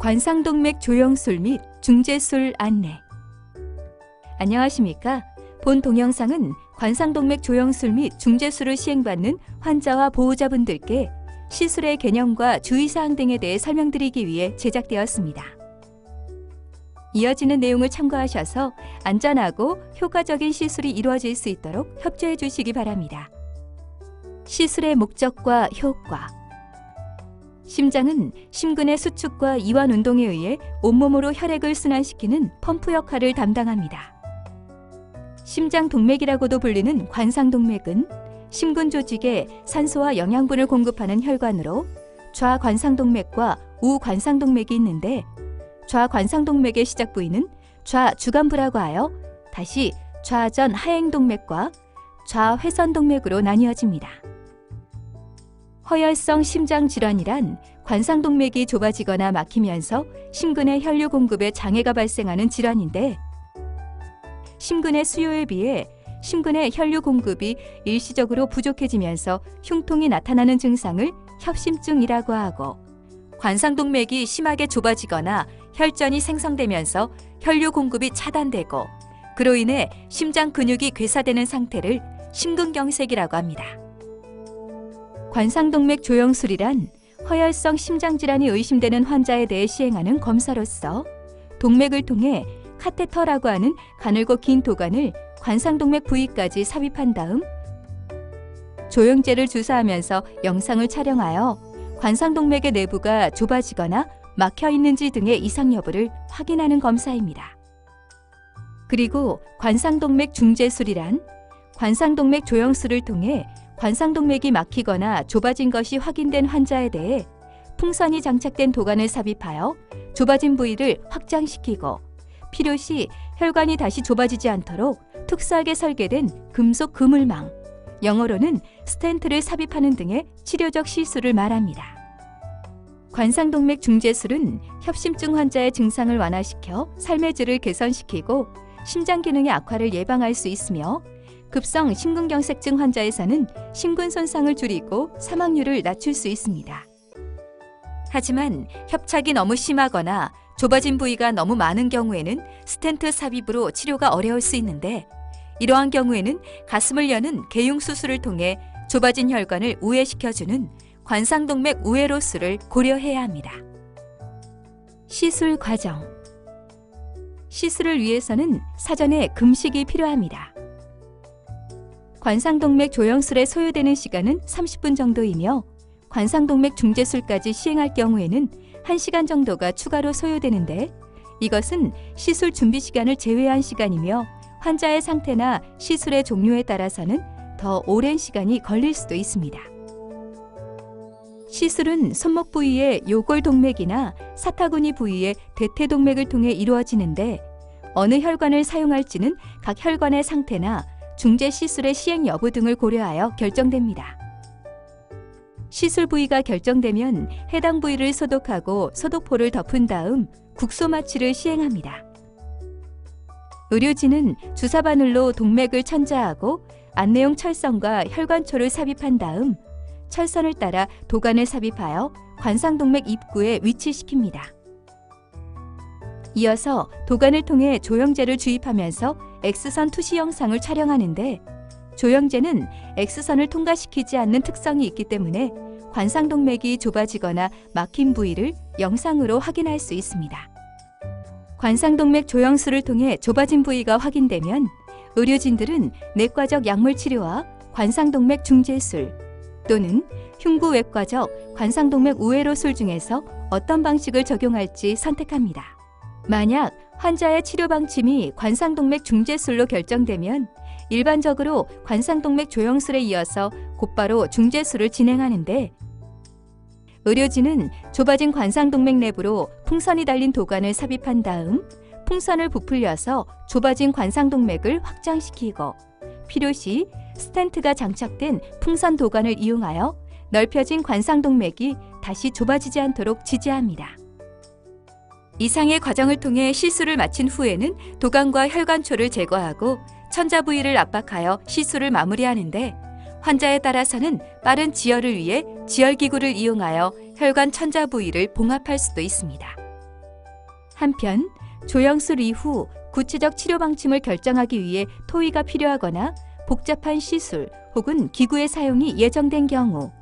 관상동맥 조영술 및 중재술 안내. 안녕하십니까? 본 동영상은 관상동맥 조영술 및 중재술을 시행받는 환자와 보호자분들께 시술의 개념과 주의사항 등에 대해 설명드리기 위해 제작되었습니다. 이어지는 내용을 참고하셔서 안전하고 효과적인 시술이 이루어질 수 있도록 협조해 주시기 바랍니다. 시술의 목적과 효과 심장은 심근의 수축과 이완 운동에 의해 온몸으로 혈액을 순환시키는 펌프 역할을 담당합니다. 심장 동맥이라고도 불리는 관상동맥은 심근 조직에 산소와 영양분을 공급하는 혈관으로 좌관상동맥과 우관상동맥이 있는데 좌관상동맥의 시작 부위는 좌주간부라고 하여 다시 좌전 하행동맥과 좌회선동맥으로 나뉘어집니다. 허혈성 심장 질환이란 관상동맥이 좁아지거나 막히면서 심근의 혈류 공급에 장애가 발생하는 질환인데 심근의 수요에 비해 심근의 혈류 공급이 일시적으로 부족해지면서 흉통이 나타나는 증상을 협심증이라고 하고 관상동맥이 심하게 좁아지거나 혈전이 생성되면서 혈류 공급이 차단되고 그로 인해 심장 근육이 괴사되는 상태를 심근경색이라고 합니다. 관상동맥 조영술이란 허혈성 심장질환이 의심되는 환자에 대해 시행하는 검사로서 동맥을 통해 카테터라고 하는 가늘고 긴 도관을 관상동맥 부위까지 삽입한 다음 조영제를 주사하면서 영상을 촬영하여 관상동맥의 내부가 좁아지거나 막혀 있는지 등의 이상 여부를 확인하는 검사입니다. 그리고 관상동맥 중재술이란 관상동맥 조영술을 통해 관상동맥이 막히거나 좁아진 것이 확인된 환자에 대해 풍선이 장착된 도관을 삽입하여 좁아진 부위를 확장시키고 필요시 혈관이 다시 좁아지지 않도록 특수하게 설계된 금속 그물망, 영어로는 스텐트를 삽입하는 등의 치료적 시술을 말합니다. 관상동맥 중재술은 협심증 환자의 증상을 완화시켜 삶의 질을 개선시키고 심장 기능의 악화를 예방할 수 있으며 급성 심근경색증 환자에서는 심근 손상을 줄이고 사망률을 낮출 수 있습니다. 하지만 협착이 너무 심하거나 좁아진 부위가 너무 많은 경우에는 스텐트 삽입으로 치료가 어려울 수 있는데 이러한 경우에는 가슴을 여는 개용 수술을 통해 좁아진 혈관을 우회시켜주는 관상동맥 우회로수를 고려해야 합니다. 시술 과정 시술을 위해서는 사전에 금식이 필요합니다. 관상동맥 조영술에 소요되는 시간은 30분 정도이며 관상동맥 중재술까지 시행할 경우에는 1시간 정도가 추가로 소요되는데 이것은 시술 준비 시간을 제외한 시간이며 환자의 상태나 시술의 종류에 따라서는 더 오랜 시간이 걸릴 수도 있습니다. 시술은 손목 부위의 요골동맥이나 사타구니 부위의 대퇴동맥을 통해 이루어지는데 어느 혈관을 사용할지는 각 혈관의 상태나 중재 시술의 시행 여부 등을 고려하여 결정됩니다. 시술 부위가 결정되면 해당 부위를 소독하고 소독포를 덮은 다음 국소 마취를 시행합니다. 의료진은 주사 바늘로 동맥을 천자하고 안내용 철선과 혈관초를 삽입한 다음 철선을 따라 도관을 삽입하여 관상동맥 입구에 위치시킵니다. 이어서 도관을 통해 조영제를 주입하면서 X선 투시 영상을 촬영하는데 조영제는 X선을 통과시키지 않는 특성이 있기 때문에 관상동맥이 좁아지거나 막힌 부위를 영상으로 확인할 수 있습니다. 관상동맥 조영술을 통해 좁아진 부위가 확인되면 의료진들은 내과적 약물 치료와 관상동맥 중재술 또는 흉부외과적 관상동맥 우회로술 중에서 어떤 방식을 적용할지 선택합니다. 만약 환자의 치료 방침이 관상동맥 중재술로 결정되면 일반적으로 관상동맥 조영술에 이어서 곧바로 중재술을 진행하는데 의료진은 좁아진 관상동맥 내부로 풍선이 달린 도관을 삽입한 다음 풍선을 부풀려서 좁아진 관상동맥을 확장시키고 필요시 스텐트가 장착된 풍선 도관을 이용하여 넓혀진 관상동맥이 다시 좁아지지 않도록 지지합니다. 이상의 과정을 통해 시술을 마친 후에는 도관과 혈관초를 제거하고 천자 부위를 압박하여 시술을 마무리하는데 환자에 따라서는 빠른 지혈을 위해 지혈기구를 이용하여 혈관 천자 부위를 봉합할 수도 있습니다. 한편 조영술 이후 구체적 치료 방침을 결정하기 위해 토의가 필요하거나 복잡한 시술 혹은 기구의 사용이 예정된 경우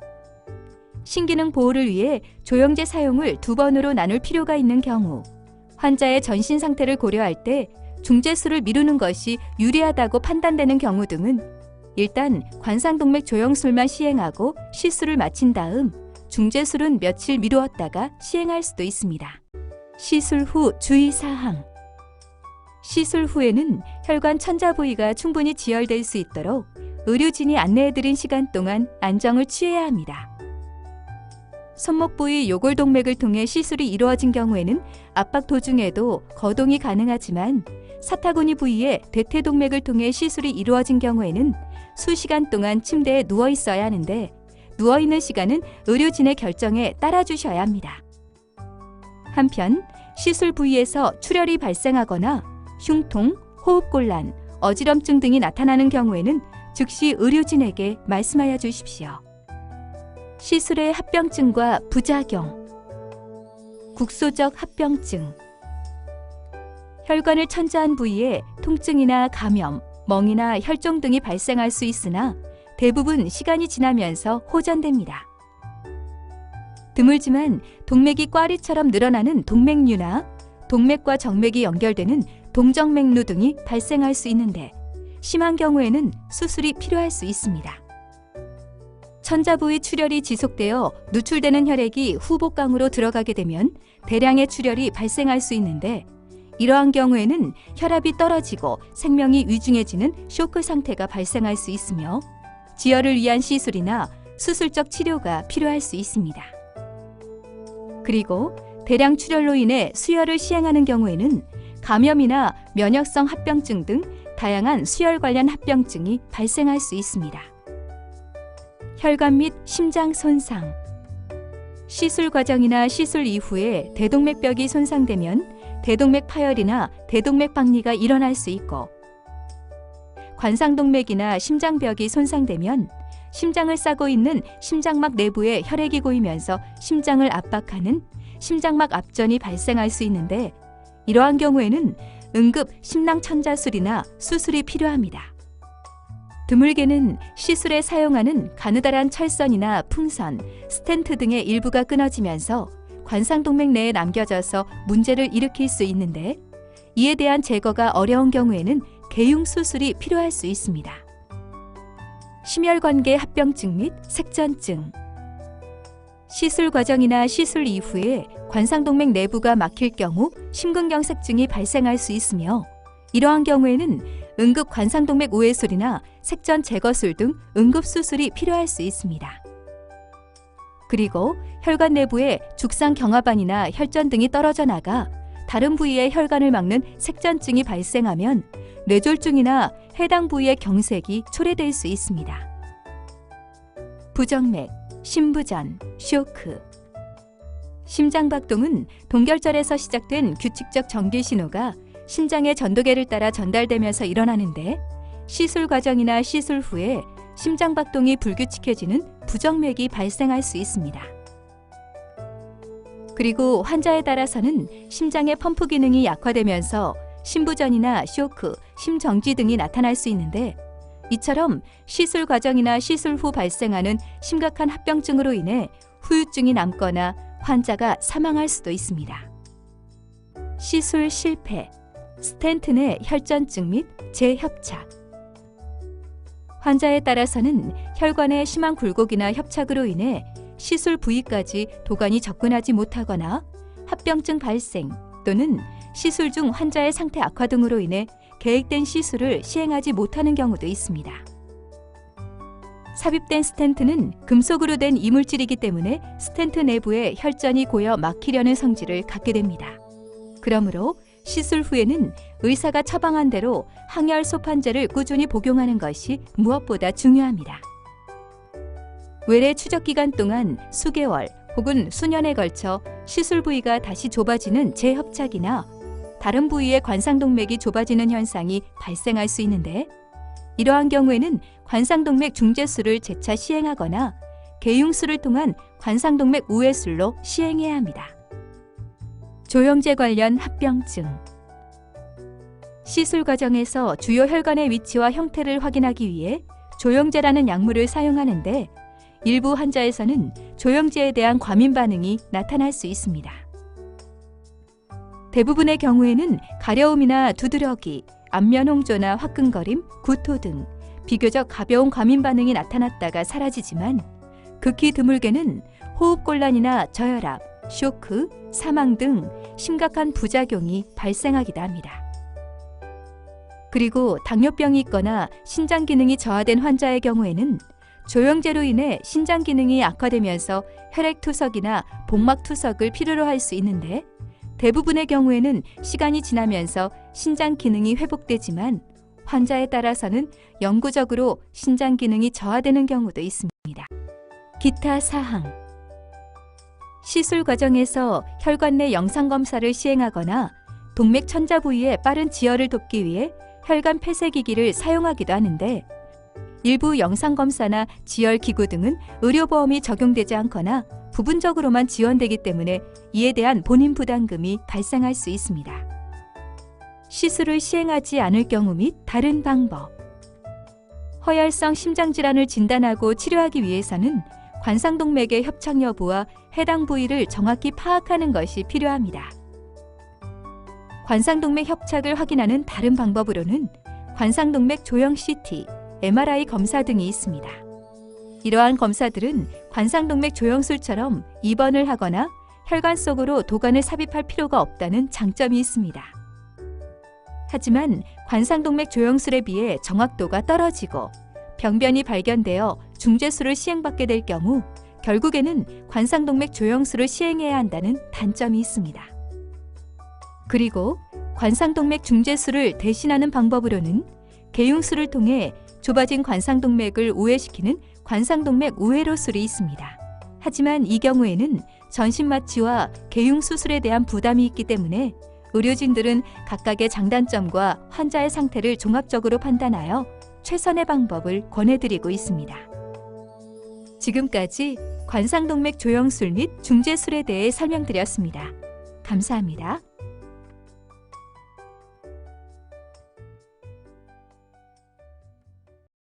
신기능 보호를 위해 조영제 사용을 두 번으로 나눌 필요가 있는 경우 환자의 전신 상태를 고려할 때 중재술을 미루는 것이 유리하다고 판단되는 경우 등은 일단 관상동맥 조영술만 시행하고 시술을 마친 다음 중재술은 며칠 미루었다가 시행할 수도 있습니다. 시술 후 주의 사항 시술 후에는 혈관 천자 부위가 충분히 지혈될 수 있도록 의료진이 안내해드린 시간 동안 안정을 취해야 합니다. 손목 부위 요골동맥을 통해 시술이 이루어진 경우에는 압박 도중에도 거동이 가능하지만 사타구니 부위에 대퇴동맥을 통해 시술이 이루어진 경우에는 수시간 동안 침대에 누워 있어야 하는데 누워 있는 시간은 의료진의 결정에 따라 주셔야 합니다. 한편 시술 부위에서 출혈이 발생하거나 흉통, 호흡곤란, 어지럼증 등이 나타나는 경우에는 즉시 의료진에게 말씀하여 주십시오. 시술의 합병증과 부작용 국소적 합병증 혈관을 천자한 부위에 통증이나 감염, 멍이나 혈종 등이 발생할 수 있으나 대부분 시간이 지나면서 호전됩니다. 드물지만 동맥이 꽈리처럼 늘어나는 동맥류나 동맥과 정맥이 연결되는 동정맥류 등이 발생할 수 있는데 심한 경우에는 수술이 필요할 수 있습니다. 천자 부위 출혈이 지속되어 누출되는 혈액이 후복강으로 들어가게 되면 대량의 출혈이 발생할 수 있는데 이러한 경우에는 혈압이 떨어지고 생명이 위중해지는 쇼크 상태가 발생할 수 있으며 지혈을 위한 시술이나 수술적 치료가 필요할 수 있습니다. 그리고 대량 출혈로 인해 수혈을 시행하는 경우에는 감염이나 면역성 합병증 등 다양한 수혈 관련 합병증이 발생할 수 있습니다. 혈관 및 심장 손상 시술 과정이나 시술 이후에 대동맥벽이 손상되면 대동맥 파열이나 대동맥 박리가 일어날 수 있고 관상동맥이나 심장벽이 손상되면 심장을 싸고 있는 심장막 내부에 혈액이 고이면서 심장을 압박하는 심장막 압전이 발생할 수 있는데 이러한 경우에는 응급 심낭천자술이나 수술이 필요합니다. 드물게는 시술에 사용하는 가느다란 철선이나 풍선, 스텐트 등의 일부가 끊어지면서 관상동맥 내에 남겨져서 문제를 일으킬 수 있는데 이에 대한 제거가 어려운 경우에는 개융 수술이 필요할 수 있습니다. 심혈관계 합병증 및 색전증 시술 과정이나 시술 이후에 관상동맥 내부가 막힐 경우 심근경색증이 발생할 수 있으며 이러한 경우에는 응급 관상동맥 우회술이나 색전 제거술 등 응급 수술이 필요할 수 있습니다. 그리고 혈관 내부에 죽상 경화반이나 혈전 등이 떨어져 나가 다른 부위의 혈관을 막는 색전증이 발생하면 뇌졸중이나 해당 부위의 경색이 초래될 수 있습니다. 부정맥, 심부전, 쇼크 심장박동은 동결절에서 시작된 규칙적 전기 신호가 심장의 전도계를 따라 전달되면서 일어나는데 시술 과정이나 시술 후에 심장 박동이 불규칙해지는 부정맥이 발생할 수 있습니다. 그리고 환자에 따라서는 심장의 펌프 기능이 약화되면서 심부전이나 쇼크, 심정지 등이 나타날 수 있는데 이처럼 시술 과정이나 시술 후 발생하는 심각한 합병증으로 인해 후유증이 남거나 환자가 사망할 수도 있습니다. 시술 실패, 스텐트 내 혈전증 및 재협착. 환자에 따라서는 혈관의 심한 굴곡이나 협착으로 인해 시술 부위까지 도관이 접근하지 못하거나 합병증 발생 또는 시술 중 환자의 상태 악화 등으로 인해 계획된 시술을 시행하지 못하는 경우도 있습니다. 삽입된 스텐트는 금속으로 된 이물질이기 때문에 스텐트 내부에 혈전이 고여 막히려는 성질을 갖게 됩니다. 그러므로 시술 후에는 의사가 처방한 대로 항열 소판제를 꾸준히 복용하는 것이 무엇보다 중요합니다. 외래 추적 기간 동안 수개월 혹은 수년에 걸쳐 시술 부위가 다시 좁아지는 재협착이나 다른 부위의 관상동맥이 좁아지는 현상이 발생할 수 있는데 이러한 경우에는 관상동맥 중재술을 재차 시행하거나 개융술을 통한 관상동맥 우회술로 시행해야 합니다. 조영제 관련 합병증 시술 과정에서 주요 혈관의 위치와 형태를 확인하기 위해 조영제라는 약물을 사용하는데 일부 환자에서는 조영제에 대한 과민 반응이 나타날 수 있습니다. 대부분의 경우에는 가려움이나 두드러기, 안면 홍조나 화끈거림, 구토 등 비교적 가벼운 과민 반응이 나타났다가 사라지지만 극히 드물게는 호흡곤란이나 저혈압, 쇼크, 사망 등 심각한 부작용이 발생하기도 합니다. 그리고 당뇨병이 있거나 신장 기능이 저하된 환자의 경우에는 조영제로 인해 신장 기능이 악화되면서 혈액 투석이나 복막 투석을 필요로 할 수 있는데 대부분의 경우에는 시간이 지나면서 신장 기능이 회복되지만 환자에 따라서는 영구적으로 신장 기능이 저하되는 경우도 있습니다. 기타 사항 시술 과정에서 혈관 내 영상 검사를 시행하거나 동맥 천자 부위의 빠른 지혈을 돕기 위해 혈관 폐쇄 기기를 사용하기도 하는데 일부 영상 검사나 지혈 기구 등은 의료보험이 적용되지 않거나 부분적으로만 지원되기 때문에 이에 대한 본인 부담금이 발생할 수 있습니다. 시술을 시행하지 않을 경우 및 다른 방법. 허혈성 심장 질환을 진단하고 치료하기 위해서는 관상동맥의 협착 여부와 해당 부위를 정확히 파악하는 것이 필요합니다. 관상동맥 협착을 확인하는 다른 방법으로는 관상동맥 조형 CT, MRI 검사 등이 있습니다. 이러한 검사들은 관상동맥 조형술처럼 입원을 하거나 혈관 속으로 도관을 삽입할 필요가 없다는 장점이 있습니다. 하지만 관상동맥 조형술에 비해 정확도가 떨어지고 병변이 발견되어 중재술을 시행받게 될 경우 결국에는 관상동맥 조형술을 시행해야 한다는 단점이 있습니다. 그리고 관상동맥 중재술을 대신하는 방법으로는 개용술을 통해 좁아진 관상동맥을 우회시키는 관상동맥 우회로술이 있습니다. 하지만 이 경우에는 전신 마취와 개용 수술에 대한 부담이 있기 때문에 의료진들은 각각의 장단점과 환자의 상태를 종합적으로 판단하여 최선의 방법을 권해드리고 있습니다. 지금까지 관상동맥 조형술 및 중재술에 대해 설명드렸습니다. 감사합니다.